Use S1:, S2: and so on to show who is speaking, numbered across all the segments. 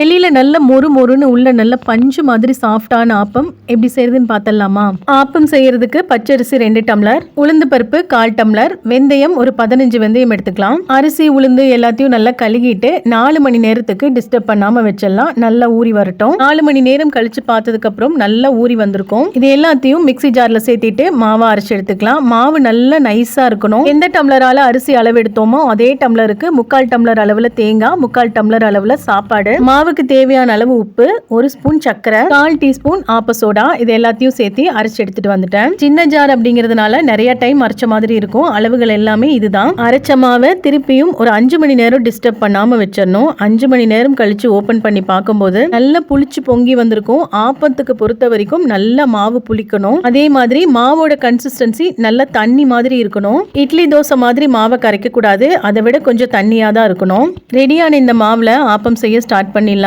S1: வெளியில நல்ல மொறு மொறுன்னு உள்ள நல்ல பஞ்சு மாதிரி சாஃப்டான ஆப்பம் எப்படி செய்யறதுன்னு பார்த்தலாமா ஆப்பம் செய்யறதுக்கு பச்சரிசி ரெண்டு டம்ளர் உளுந்து பருப்பு கால் டம்ளர் வெந்தயம் ஒரு பதினஞ்சு வெந்தயம் எடுத்துக்கலாம். அரிசி உளுந்து எல்லாத்தையும் நல்லா கழுகிட்டு நாலு மணி நேரத்துக்கு டிஸ்டர்ப் பண்ணாம வச்சிடலாம். நல்லா ஊறி வரட்டும். நாலு மணி நேரம் கழிச்சு பார்த்ததுக்கு அப்புறம் நல்லா ஊறி வந்திருக்கும். இது எல்லாத்தையும் மிக்ஸி ஜார்ல சேர்த்திட்டு மாவை அரைச்சு எடுத்துக்கலாம். மாவு நல்லா நைஸா இருக்கணும். எந்த டம்ளரால அரிசி அளவு எடுத்தோமோ அதே டம்ளருக்கு முக்கால் டம்ளர் அளவுல தேங்காய் முக்கால் டம்ளர் அளவுல சாப்பாடு. மாவு மாவுக்கு தேவையான அளவு உப்பு ஒரு ஸ்பூன் சர்க்கரை கால் டீஸ்பூன் ஆப்ப சோடா இது எல்லாத்தையும் சேர்த்து அரைச்சு எடுத்துட்டு வந்துட்டேன். சின்ன ஜார் அப்படிங்கிறதுனால நிறைய டைம் அரைச்ச மாதிரி இருக்கும். அளவுகள் எல்லாமே இதுதான். அரைச்ச மாவை திருப்பியும் ஒரு அஞ்சு மணி நேரம் டிஸ்டர்ப் பண்ணாம வச்சிடணும். அஞ்சு மணி நேரம் கழிச்சு ஓபன் பண்ணி பார்க்கும்போது நல்லா புளிச்சு பொங்கி வந்திருக்கும். ஆப்பத்துக்கு பொறுத்த வரைக்கும் நல்ல மாவு புளிக்கணும். அதே மாதிரி மாவோட கன்சிஸ்டன்சி நல்ல தண்ணி மாதிரி இருக்கணும். இட்லி தோசை மாதிரி மாவை கரைக்க கூடாது அதை விட கொஞ்சம் தண்ணியா தான் இருக்கணும் ரெடியான இந்த மாவுல ஆப்பம் செய்ய ஸ்டார்ட் பண்ணிடலாம்.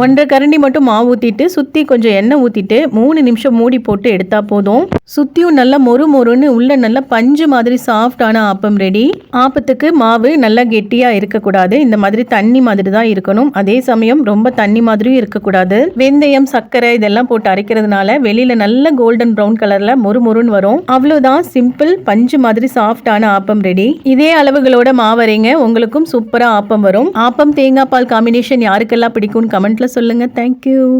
S1: ஒன்றரை கரண்டி மட்டும் மாவு ஊற்றிட்டு சுற்றி கொஞ்சம் எண்ணெய் ஊற்றிட்டு மூணு நிமிஷம் மூடி போட்டு எடுத்தால் போதும். சுற்றியும் நல்லா மொறு மொறுன்னு உள்ள நல்லா பஞ்சு மாதிரி சாஃப்டான ஆப்பம் ரெடி ஆப்பத்துக்கு மாவு நல்லா கெட்டியாக இருக்கக்கூடாது. இந்த மாதிரி தண்ணி மாதிரி தான் இருக்கணும். அதே சமயம் ரொம்ப தண்ணி மாதிரியும் இருக்கக்கூடாது. வெந்தயம் சர்க்கரை இதெல்லாம் போட்டு அரைக்கிறதுனால வெளியில் நல்ல கோல்டன் ப்ரௌன் கலரில் மொறு மொறுன்னு வரும். அவ்வளோதான் சிம்பிள் பஞ்சு மாதிரி சாஃப்டான ஆப்பம் ரெடி இதே அளவுகளோட மாவரைங்க உங்களுக்கும் சூப்பராக ஆப்பம் வரும். ஆப்பம் தேங்காய் பால் காம்பினேஷன் யாருக்கெல்லாம் பிடிக்கும் பிடிக்கும்னு கமெண்ட்ல சொல்லுங்க. தேங்க்யூ